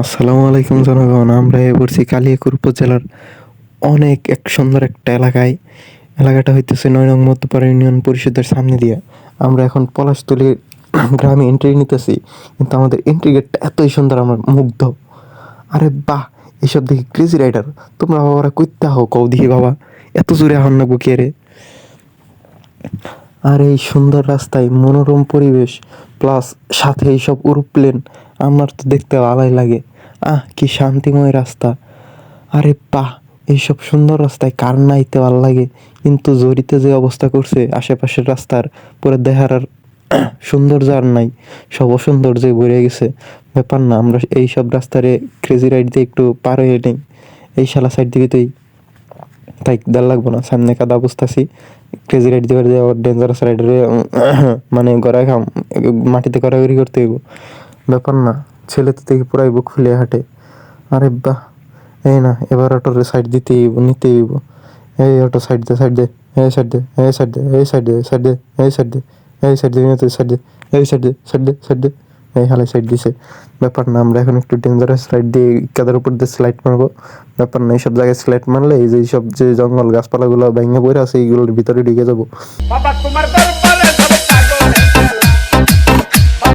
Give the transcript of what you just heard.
আসসালামু আলাইকুম জনগণ, আমরা এ পড়ছি কালিয়াকুর উপজেলার অনেক এক সুন্দর একটা এলাকায়। এলাকাটা হইতেছে নয় নং মধ্যপাড়া ইউনিয়ন পরিষদের সামনে দিয়ে। আমরা এখন পলাশতলী গ্রামে এন্ট্রি নিতেছি, কিন্তু আমাদের এন্ট্রি গেটটা এতই সুন্দর, আমরা মুগ্ধ। আরে বাহ এইসব দেখি ক্রেজি রাইডার তোমরা বাবারা কইতে হও, কও দেখি বাবা, এত জোরে আহন না বুকে রে? আর এই সুন্দর রাস্তায় মনোরম পরিবেশ প্লাস সাথে এইসব উরুপ্লেন আমার তো দেখতে ভালোই লাগে। আহ, কি শান্তিময় রাস্তা। আরে বাহ, এইসব সুন্দর রাস্তায় কার নাইতে ভালো লাগে? কিন্তু জরিতে যে অবস্থা করছে, আশেপাশের রাস্তার পুরো দেহার আর সৌন্দর্য আর নাই। সব অসৌন্দর্যে ভরে গেছে। ব্যাপার না, আমরা এই সব রাস্তারে ক্রেজি রাইড দিয়ে একটু পার হয়ে নেই। এই শালা সাইড দিকে তুই তাই দেড় লাগবো না, সামনে কাদা বুঝতেছি। ক্রেজি রাইড দিয়ে ডেঞ্জারাস রাইডারে মানে গড়া খাম, মাটিতে গড়াগড়ি করতে হইব। ব্যাপার না ছেলে তো দেখি পুরাই বুক ফুলে হাঁটে আরে বাহ এই না এবার অটোর সাইড দিতে নিতে এই অটো সাইড দে সাইড দে এই সাইড দে এই সাইড দে এই সাইড দে সাইড দে এই সাইড দে এই সাইড দে সাইড দে এই সাইড দে সাইড দে সাইড দে এই হালে সাইড দিছে ব্যাপার না আমরা এখন একটু ডেঞ্জারাস রাইড দিয়ে কাদের উপর দিয়ে স্লাইড মারবো ব্যাপার না এইসব জায়গায় স্লাইড মারলে এই যে এইসব যে জঙ্গল গাছপালাগুলো ভেঙে পড়ে আছে এইগুলোর ভিতরে ঢুকে যাব বাবা তোমার